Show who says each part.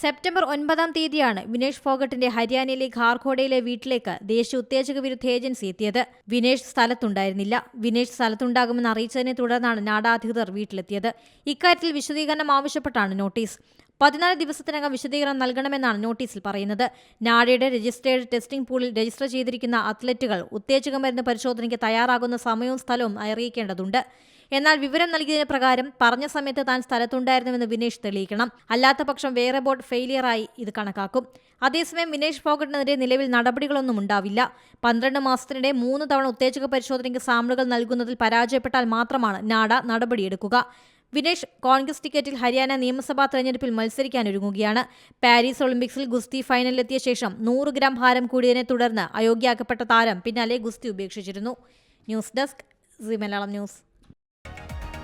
Speaker 1: September ഒൻപതാം തീയതിയാണ് വിനേഷ് ഫോഗട്ടിന്റെ ഹരിയാനയിലെ ഖാർഖോഡയിലെ വീട്ടിലേക്ക് ദേശീയ ഉത്തേജക വിരുദ്ധ ഏജൻസി എത്തിയത്. വിനേഷ് സ്ഥലത്തുണ്ടായിരുന്നില്ല. വിനേഷ് സ്ഥലത്തുണ്ടാകുമെന്ന് അറിയിച്ചതിനെ തുടർന്നാണ് നാഡ അധികൃതർ വീട്ടിലെത്തിയത്. ഇക്കാര്യത്തിൽ വിശദീകരണം ആവശ്യപ്പെട്ടാണ് നോട്ടീസ്. പതിനാല് ദിവസത്തിനകം വിശദീകരണം നൽകണമെന്നാണ് നോട്ടീസിൽ പറയുന്നത്. നാഡയുടെ രജിസ്ട്രേഡ് ടെസ്റ്റിംഗ് പൂളിൽ രജിസ്റ്റർ ചെയ്തിരിക്കുന്ന അത്ലറ്റുകൾ ഉത്തേജക മരുന്ന് പരിശോധനയ്ക്ക് തയ്യാറാകുന്ന സമയവും സ്ഥലവും അറിയിക്കേണ്ടതുണ്ട്. എന്നാൽ വിവരം നൽകിയതിന് പ്രകാരം പറഞ്ഞ സമയത്ത് താൻ സ്ഥലത്തുണ്ടായിരുന്നുവെന്ന് വിനേഷ് തെളിയിക്കണം. അല്ലാത്ത പക്ഷം വേറെ ബോട്ട് ഫെയിലിയറായി ഇത് കണക്കാക്കും. അതേസമയം വിനേഷ് ഫോഗട്ടിനെതിരെ നിലവിൽ നടപടികളൊന്നും ഉണ്ടാവില്ല. പന്ത്രണ്ട് മാസത്തിനിടെ മൂന്ന് തവണ ഉത്തേജക പരിശോധനയ്ക്ക് സാമ്പിളുകൾ നൽകുന്നതിൽ പരാജയപ്പെട്ടാൽ മാത്രമാണ് നാഡ നടപടിയെടുക്കുക. വിനേഷ് കോൺഗ്രസ് ടിക്കറ്റിൽ ഹരിയാന നിയമസഭാ തെരഞ്ഞെടുപ്പിൽ മത്സരിക്കാനൊരുങ്ങുകയാണ്. പാരീസ് ഒളിമ്പിക്സിൽ ഗുസ്തി ഫൈനലിലെത്തിയ ശേഷം നൂറ് ഗ്രാം ഭാരം കൂടിയതിനെ തുടർന്ന് അയോഗ്യയാക്കപ്പെട്ട താരം പിന്നാലെ ഗുസ്തി ഉപേക്ഷിച്ചിരുന്നു. News desk Zee Malayalam news.